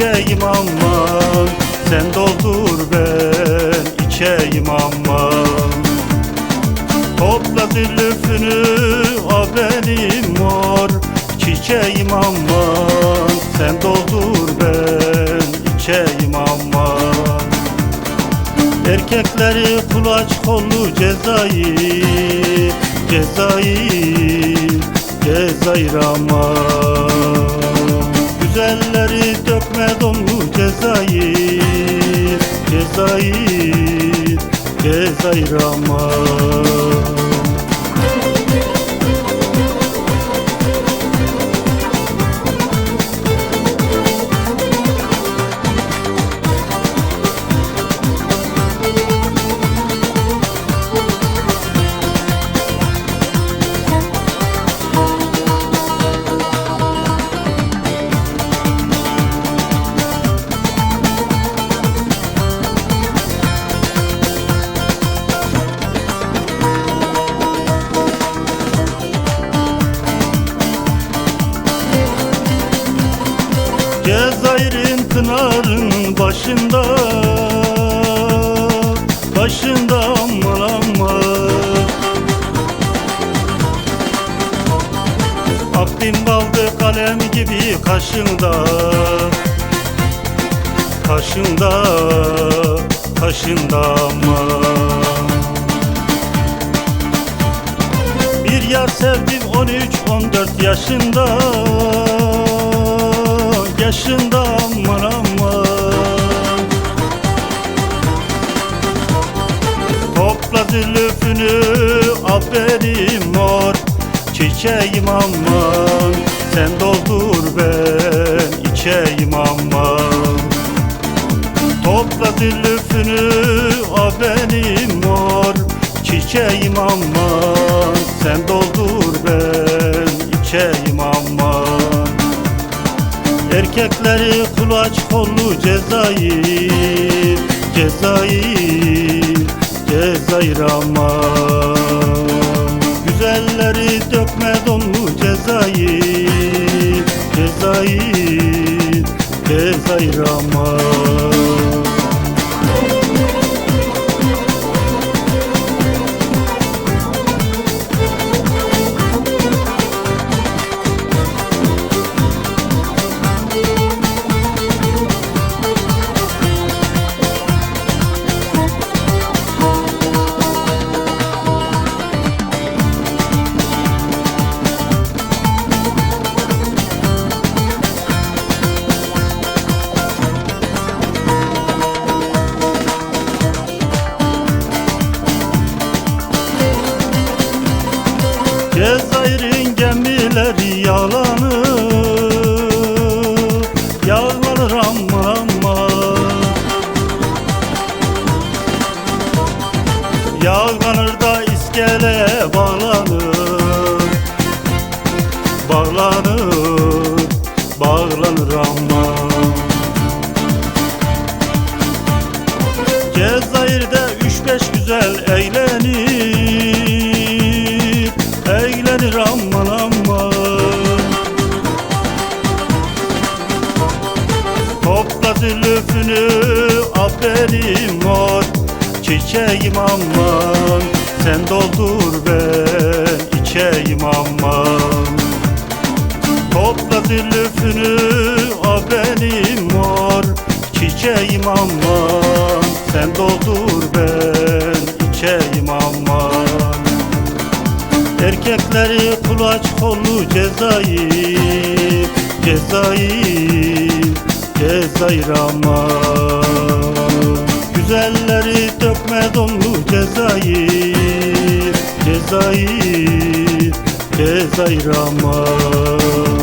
Çiçeğim aman. Sen doldur ben içeyim aman. Topla zülüfünü aferin mor. Çiçeğim aman. Sen doldur ben içeyim aman. Erkekleri kulaç kollu Cezayir Cezayir Cezayir aman. Güzelleri dökme donlu Cezayir Cezayir Cezayir aman pınarın başında. Başında aman aman. Akbin baldı kalem gibi kaşında. Kaşında, kaşında aman. Bir yar sevdim 13-14 yaşında Yaşında aman aman. Topla zülüfünü aferin mor. Çiçeğim aman Sen doldur ben içeyim aman. Topla zülüfünü aferin mor. Çiçeğim aman Sen doldur ben içeyim Erkekleri kulaç kollu Cezayir Cezayir Cezayir aman Güzelleri dökme donlu Cezayir Cezayir Cezayir aman yağlanır Yağlanır aman aman Yağlanır da iskeleye bağlanır Bağlanır, bağlanır aman Cezayir'de üç beş güzel Eğlenir Çiçeğim aman. Sen doldur ben içeyim aman. Topla zülüfünü aferin mor. Çiçeğim aman. Sen doldur ben içeyim aman. Erkekleri kulaç kollu Cezayir Cezayir Cezayir aman. Güzelleri dökme donlu Cezayir Cezayir Cezayir aman